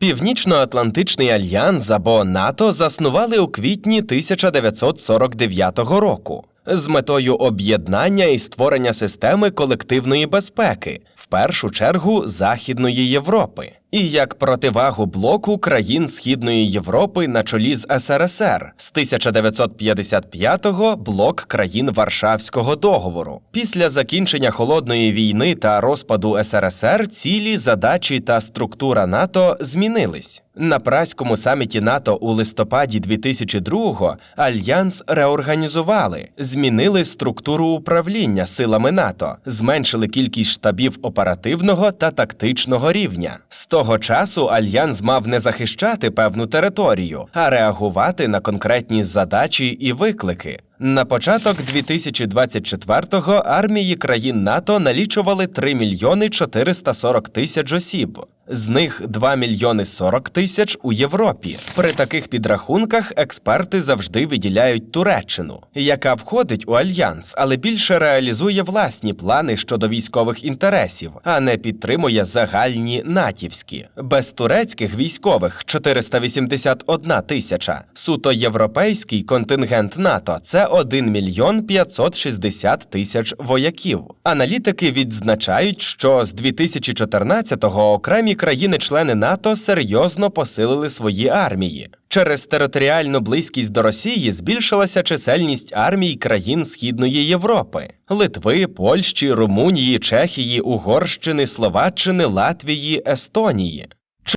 Північно-Атлантичний альянс або НАТО заснували у квітні 1949 року з метою об'єднання і створення системи колективної безпеки, в першу чергу Західної Європи, і як противагу блоку країн Східної Європи на чолі з СРСР з 1955-го блок країн Варшавського договору. Після закінчення холодної війни та розпаду СРСР цілі задачі та структура НАТО змінились. На праському саміті НАТО у листопаді 2002-го альянс реорганізували, змінили структуру управління силами НАТО, зменшили кількість штабів оперативного та тактичного рівня. З того часу альянс мав не захищати певну територію, а реагувати на конкретні задачі і виклики. На початок 2024-го армії країн НАТО налічували 3 мільйони 440 тисяч осіб. З них 2 мільйони 40 тисяч у Європі. При таких підрахунках експерти завжди виділяють Туреччину, яка входить у альянс, але більше реалізує власні плани щодо військових інтересів, а не підтримує загальні натівські. Без турецьких військових 481 тисяча. Суто європейський контингент НАТО це 1 мільйон 560 тисяч вояків. Аналітики відзначають, що з 2014-го окремі країни-члени НАТО серйозно посилили свої армії. Через територіальну близькість до Росії збільшилася чисельність армій країн Східної Європи Литви, Польщі, Румунії, Чехії, Угорщини, Словаччини, Латвії, Естонії.